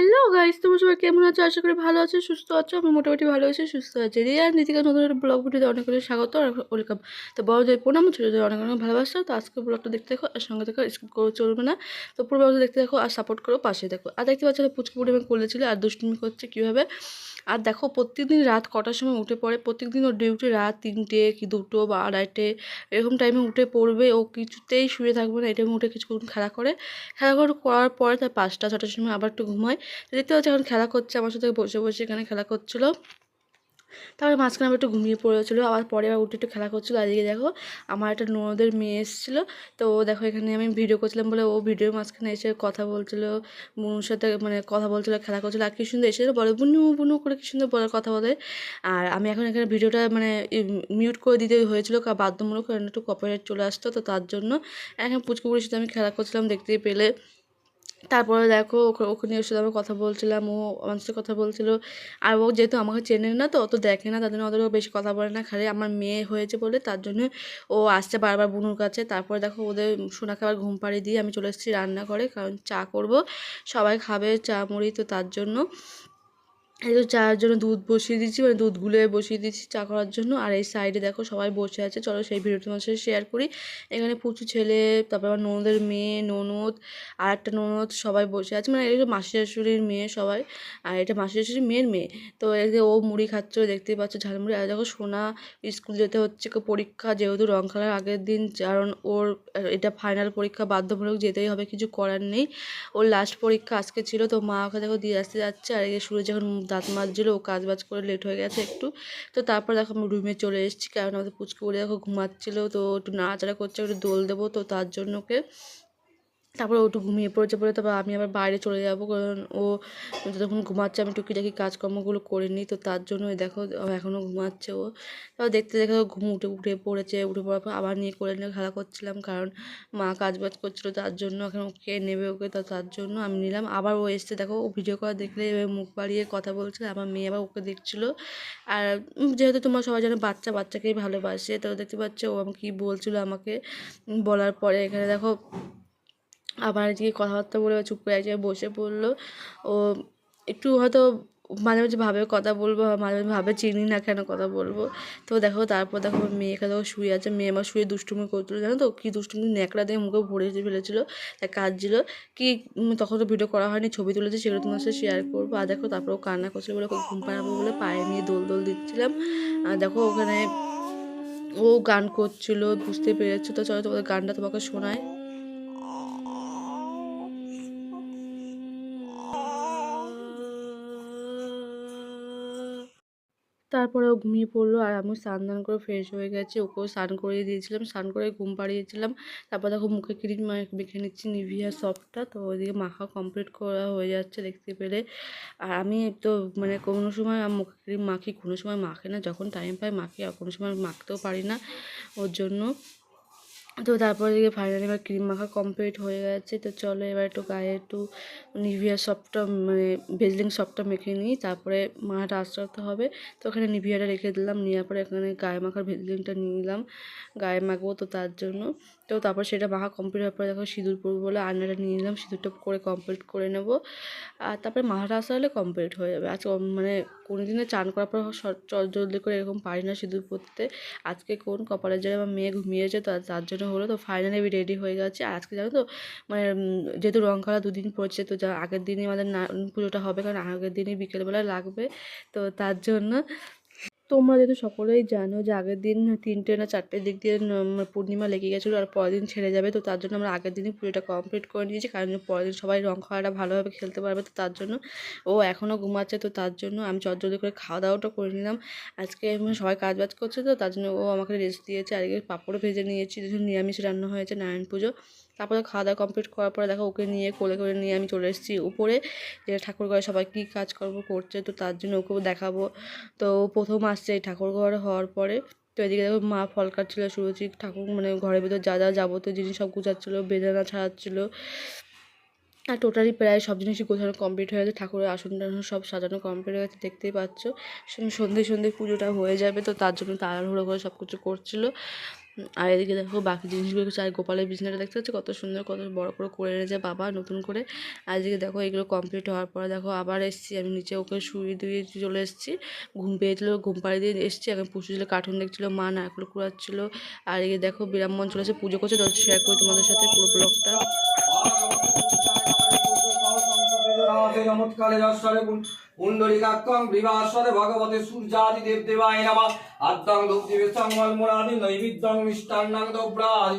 Hello guys তোমার সবাই কেমন আছো? আশা করি ভালো আছো, সুস্থ আছো। আমি মোটামুটি ভালো আছি, সুস্থ আছি। রিয়া নীতিকা নতুন একটা ব্লগ ভিডিওতে অনেক অনেক স্বাগত আর ওয়েলকাম তো বড়দের প্রণাম, ছোটদের অনেক অনেক ভালোবাসা। তো আজকে ব্লগটা দেখতে দেখো আর সঙ্গে দেখো স্কিপ করে, চলবে না। তো পুরো ব্লগটা দেখতে দেখো আর সাপোর্ট করো পাশে দেখো আর দেখতে পাচ্ছ পুচকু আমি করলেছিল আর দুষ্টুমি করছে কীভাবে? আর দেখো প্রত্যেকদিন রাত কটার সময় উঠে পড়ে, প্রত্যেকদিন ওর ডিউটি রাত তিনটে কি দুটো বা আড়াইটে এরকম টাইমে উঠে পড়বে, ও কিছুতেই শুয়ে থাকবে না, এই টাইমে উঠে কিছুক্ষণ খেলা করে। খেলা করে করার পরে তার পাঁচটা ছটার সময় আবার একটু ঘুমায়। দেখতে পাচ্ছি এখন খেলা করছে, আমার সাথে বসে বসে এখানে খেলা করছিল। তারপরে মাঝখানে আবার একটু ঘুমিয়ে পড়েছিলো, আবার পরে আবার উঠে একটু খেলা করছিল। এদিকে দেখো, আমার একটা ননদের মেয়ে এসেছিল। তো ও দেখো, এখানে আমি ভিডিও করছিলাম বলে ও ভিডিওর মাঝখানে এসে কথা বলছিলো, বুনুর সাথে মানে কথা বলছিলো, খেলা করছিল। আর কি সুন্দর এসে বলে, বুনু বুনু করে কি সুন্দর বলার কথা বলে। আর আমি এখন এখানে ভিডিওটা মানে মিউট করে দিতে হয়েছিল বাধ্যমূলক কারণ একটু কপিরাইট চলে আসতো, তো তার জন্য। এখন পুচকুপুরের সাথে আমি খেলা করছিলাম, দেখতেই পেলে। তারপরে দেখো ওখানে ওর সাথে আমি কথা বলছিলাম, ও আমার সাথে কথা বলছিল। আর ও যেহেতু আমাকে চেনে না তো অত দেখে না, তার জন্য অত বেশি কথা বলে না। খালি আমার মেয়ে হয়েছে বলে, তার জন্য ও আসছে বারবার বুনুর কাছে। তারপরে দেখো ওদের সোনা খাবার ঘুম পাড়ি দিয়ে আমি চলে এসেছি রান্না করে কারণ চা করব। সবাই খাবে চা মুড়ি তো তার জন্য। এই তো চায়ের জন্য দুধ বসিয়ে দিচ্ছি মানে দুধ গুলে বসিয়ে দিচ্ছি চা করার জন্য। আর এই সাইডে দেখো সবাই বসে আছে। চলো সেই ভিডিওটি তোমার সাথে শেয়ার করি। এখানে প্রচুর ছেলে, তারপর আমার ননদের মেয়ে, ননদ, আর একটা ননদ সবাই বসে আছে। মানে এটা মাসি শাশুড়ির মেয়ে সবাই, আর এটা মাসি শাশুড়ির মেয়ের মেয়ে। তো এদিকে ও মুড়ি খাচ্ছিলো দেখতেই পাচ্ছ ঝালমুড়ি আর দেখো সোনা স্কুল যেতে হচ্ছে পরীক্ষা যেহেতু রং খেলার আগের দিন, কারণ ওর, এটা ফাইনাল পরীক্ষা বাধ্যমূলক যেতেই হবে, কিছু করার নেই। ওর লাস্ট পরীক্ষা আজকে ছিল, তো মা ওকে দেখো দিয়ে আসতে যাচ্ছে। আর এই সুরে যখন দাঁত মাজছিল, ও কাজ বাজ করে লেট হয়ে গেছে একটু। তো তারপর দেখো আমি রুমে চলে এসেছি কারণ আমাদের পুচকে বলে দেখো ঘুমাচ্ছিলো, তো একটু নাড়াচাড়া করছে, একটু দোল দেবো তো তার জন্য ওকে তারপরে ও একটু ঘুমিয়ে পড়েছে বলে তারপর আমি আবার বাইরে চলে যাব, কারণ ও যতক্ষণ ঘুমাচ্ছে আমি টুকিটাকি কাজকর্মগুলো করে নিই, তো তার জন্য দেখো এখনও ঘুমাচ্ছে ও। তারপর দেখতে দেখে ঘুম উঠে উঠে পড়েছে, উঠে পড়ার পর আবার নিয়ে করে নিয়ে খেলা করছিলাম, কারণ মা কাজ বাজ করছিল, তার জন্য এখন ওকে নেবে ওকে, তো তার জন্য আমি নিলাম। আবার ও এসছে, দেখো ও ভিডিও করা দেখলে এবার মুখ বাড়িয়ে কথা বলছিল, আমার মেয়ে আবার ওকে দেখছিলো। আর যেহেতু তোমরা সবাই জানো বাচ্চা বাচ্চাকেই ভালোবাসে, তো দেখতে পাচ্ছ ও আমাকে কী বলছিলো আমাকে বলার পরে, এখানে দেখো আবার আজকে কথাবার্তা বলে চুপ করে এক বসে পড়ল। ও একটু হয়তো মাঝে মাঝে ভাবে কথা বলব মাঝে মাঝে ভাবে চিনি না কেন কথা বলব। তো দেখো, তারপর দেখো মেয়ে এখানে শুয়ে আছে। মেয়ে আমার শুয়ে দুষ্টুমি করছিল, জানো তো? কী দুষ্টুমি, ন্যাকড়া দিয়ে মুখে ভরে ফেলেছিলো তাই কাঁদছিলো। কি তখন তো ভিডিও করা হয়নি, ছবি তুলেছে, সেগুলো তোমার সাথে শেয়ার করব। আর দেখো, তারপর ও কান্না করছিল বলে ঘুম পাড়াবো বলে পায়ে নিয়ে দোল দোল দিচ্ছিলাম। আর দেখো ওখানে ও গান করছিল, বুঝতে পেরেছ? তো চলো তোমাদের গানটা তোমাকে শোনায় তারপরে ও ঘুমিয়ে পড়ল আর আমি স্নান দান করে ফ্রেশ হয়ে গেছে। ওকেও স্নান করিয়ে দিয়েছিলাম, স্নান করে ঘুম পাড়িয়েছিলাম। তারপর দেখো মুখে ক্রিম মেখে নিচ্ছি নিভিয়া সফটটা তো ওইদিকে মাখা কমপ্লিট করা হয়ে যাচ্ছে দেখতে পেলে। আর আমি তো মানে কোনো সময় মুখে ক্রিম মাখি, কোনো সময় মাখে না। যখন টাইম পাই মাখি, আর কোনো সময় মাখতেও পারি না ওর জন্য। তো তারপরে দিকে ফাইনালি আমার ক্রিম মাখা কমপ্লিট হয়ে গেছে। তো চলো এবার একটু গায়ে একটু নিভিয়া সফটটা মানে ভেজলিং সফটটা মেখে নিই, তারপরে মাঠ আস্তে হবে। তো ওখানে নিভিয়াটা রেখে দিলাম, নেওয়ার পরে এখানে গায়ে মাখার ভেজলিংটা নিয়ে নিলাম। গায়ে মাখবো তো তার জন্য। তো তারপর সেটা মাখা কমপ্লিট হওয়ার পরে দেখো সিঁদুর পরবো বলে আয়নাটা নিয়ে নিলাম, সিঁদুরটা করে কমপ্লিট করে নেব। আর তারপরে মাথাটা আসা হলে কমপ্লিট হয়ে যাবে। আজকে মানে কোনো দিনে চান করার পর জলদি করে এরকম পারি না সিঁদুর পরতে। আজকে কোন কপালের জায়গায় আমার মেয়ে ঘুমিয়েছে তো তার জন্য হলো তো ফাইনালি আমি রেডি হয়ে গেছে। আজকে জানো তো মানে যেহেতু রং খেলা দুদিন পড়ছে তো যা আগের দিনই আমাদের না পুজোটা হবে কারণ আগের দিনই বিকেলবেলা লাগবে। তো তার জন্য তোমরা যেহেতু সকলেই জানো যে আগের দিন তিনটে না চারটের দিক দিয়ে পূর্ণিমা লেগে গেছিল আর পরের দিন ছেড়ে যাবে, তো তার জন্য আমরা আগের দিনই পুজোটা কমপ্লিট করে নিয়েছি। কারণ পরের দিন সবাই রং খাওয়াটা ভালোভাবে খেলতে পারবে, তো তার জন্য ও এখনও ঘুমাচ্ছে, তো তার জন্য আমি চটজলদি করে খাওয়া দাওয়াটা করে নিলাম। আজকে সবাই কাজ বাজ করছে, তো তার জন্য ও আমাকে রেস্ট দিয়েছে। আর পাঁপড়ও ভেজে নিয়েছি নিরামিষ রান্না হয়েছে, নারায়ণ পুজো তারপরে খাওয়া দাওয়া কমপ্লিট করার পরে দেখো ওকে নিয়ে কোলে করে নিয়ে আমি চলে এসেছি উপরে যে ঠাকুর ঘরে সবাই কী কাজকর্ম করছে, তো তার জন্য ওকেও দেখাবো। তো প্রথম আসছে এই ঠাকুর ঘর হওয়ার পরে। তো এদিকে দেখো মা ফল কাটছিলো, সুরজিৎ ঠাকুর মানে ঘরের ভিতর যা যা যাবতীয় জিনিস সব গুছাচ্ছিলো, বেদানা ছাড়াচ্ছিলো। আর টোটালি প্রায় সব জিনিসই গোছানো কমপ্লিট হয়ে গেছে। ঠাকুরের আসন টাসন সব সাজানো কমপ্লিট হয়ে গেছে, দেখতেই পাচ্ছ। সন্ধে সন্ধে পুজোটা হয়ে যাবে, তো তার জন্য তাড়াহুড়ো করে সব কিছু করছিল। আর এদিকে দেখো বাকি জিনিসগুলো চাই গোপালের বিছানাটা দেখতে পাচ্ছ? কত সুন্দর, কত বড় করে করে এনেছে বাবা নতুন করে। আর এদিকে দেখো এগুলো কমপ্লিট হওয়ার পরে দেখো আবার এসেছি। আমি নিচে ওকে শুয়ে দিয়ে চলে এসেছি। ঘুম পেয়েছিল, ঘুম পাড়িয়ে দিয়ে এসেছি। এখন পুষু ছিল কার্টুন দেখছিল, মা নারকেল কুড়াচ্ছিল। আর এদিকে দেখো বিরামমন চলেছে পুজো করছে। তো শেয়ার করি তোমাদের সাথে পুরো ব্লগটা নমৎকালে যশ্বরে পুণ্ডরিকাক্ষং বিভাস্বরে ভগবতে সূর্যাদি দেব দেবায় নমঃ। আদ্যং দুগ্ধিবে সংবলমুরাদি নৈবিদ্যং মিষ্টান্নাং দব্রাদি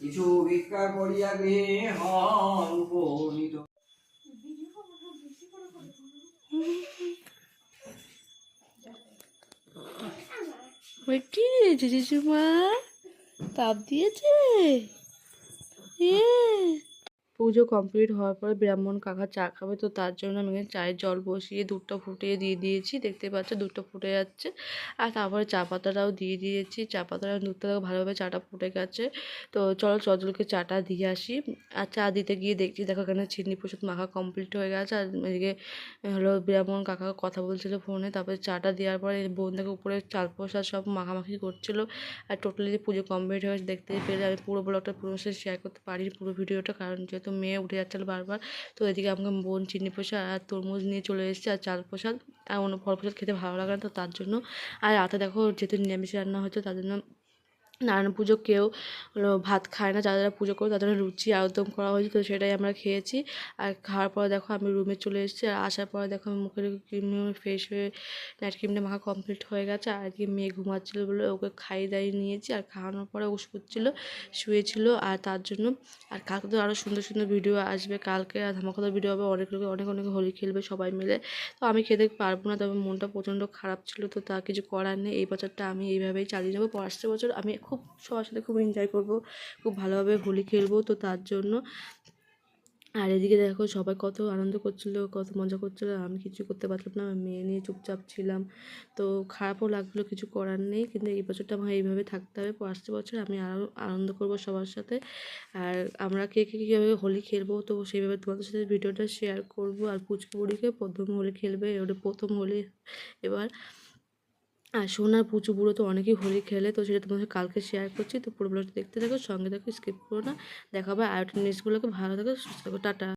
কিছু ভিক্ষা করিয়া গৃহে হন উপনীত কি দিয়েছে মা তাপ দিয়েছে? এ পুজো কমপ্লিট হওয়ার পরে ব্রাহ্মণ কাকা চা খাবে, তো তার জন্য আমি এখানে চায়ের জল বসিয়ে দুধটা ফুটিয়ে দিয়ে দিয়েছি। দেখতে পাচ্ছ দুধটা ফুটে যাচ্ছে। আর তারপরে চা পাতাটাও দিয়ে দিয়েছি। চা পাতাটা দুধটা ভালোভাবে চাটা ফুটে গেছে। তো চলো চজলকে চাটা দিয়ে আসি। আর চা দিতে গিয়ে দেখছি দেখো এখানে চিনি প্রসাদ মাখা কমপ্লিট হয়ে গেছে। আর এদিকে হলো ব্রাহ্মণ কাকা কথা বলছিল ফোনে তারপরে চাটা দেওয়ার পরে বোন থেকে উপরে চাল প্রসাদ সব মাখামাখি করছিল। আর টোটালি পুজো কমপ্লিট হয়ে দেখতে পেলে। আমি পুরো ব্লগটা পুরো শেয়ার করতে পারি পুরো ভিডিওটা কারণ যেহেতু মেয়ে উঠে যাচ্ছিল বারবার। তো এদিকে আমাকে বোন চিনি প্রসাদ আর তরমুজ নিয়ে চলে এসেছে আর চাল প্রসাদ। আর অন্য ফল প্রসাদ খেতে ভালো লাগে না তো তার জন্য। আর রাতে দেখো যেহেতু নিরামিষ রান্না হচ্ছে তার জন্য নারায়ণ পুজো কেউ ভাত খায় না, যারা যারা পুজো করে তাদের লুচি আলুদম করা হয়েছে, তো সেটাই আমরা খেয়েছি। আর খাওয়ার পরে দেখো আমি রুমে চলে এসেছি, আর আসার পরে দেখো আমি মুখের ক্রিম ফ্রেশ হয়ে নাইট ক্রিমটা মাখা কমপ্লিট হয়ে গেছে, আর কি মেয়ে ঘুমাচ্ছিলো বলে ওকে খাইয়ে দাইয়ে নিয়েছি, আর খাওয়ানোর পরে ও শুচ্ছিল, শুয়েছিল, আর তার জন্য, আর কালকে তো আরও সুন্দর সুন্দর ভিডিও আসবে, কালকে আর ধামাকাদার ভিডিও হবে, অনেক লোকে, অনেক অনেক হোলি খেলবে সবাই মিলে, তো আমি খেতে পারব না, তবে মনটা প্রচণ্ড খারাপ ছিল, তো তা কিছু করার নেই, এই বছরটা আমি এইভাবেই চালিয়ে যাব পরের বছর আমি খুব সবার সাথে খুব এনজয় করব, খুব ভালোভাবে হোলি খেলব তো তার জন্য। আর এদিকে দেখো সবাই কত আনন্দ করছিল, কত মজা করছিল, আমি কিছু করতে পারলাম না মেয়ে নিয়ে চুপচাপ ছিলাম। তো খারাপও লাগল, কিছু করার নেই, কিন্তু এই বছরটা আমার এইভাবে থাকতে হবে আসছে বছর আমি আরও আনন্দ করব সবার সাথে। আর আমরা কে কে কীভাবে হোলি খেলব, তো সেইভাবে তোমাদের সাথে ভিডিওটা শেয়ার করব, আর পুচকুড়িকে প্রথম হোলি খেলবে ওটা প্রথম হোলি এবার। আর সোনার পুচু বুড়ো তো অনেকেই হোলি খেলে, তো সেটা তোমাদের কালকে শেয়ার করছি। তো পুরো ব্লগটা দেখতে থাকো, সঙ্গে থাকো স্কিপ করো না। দেখাবো আর নিউজগুলোকে ভালো থাকো, সুস্থ থাকো, টাটা।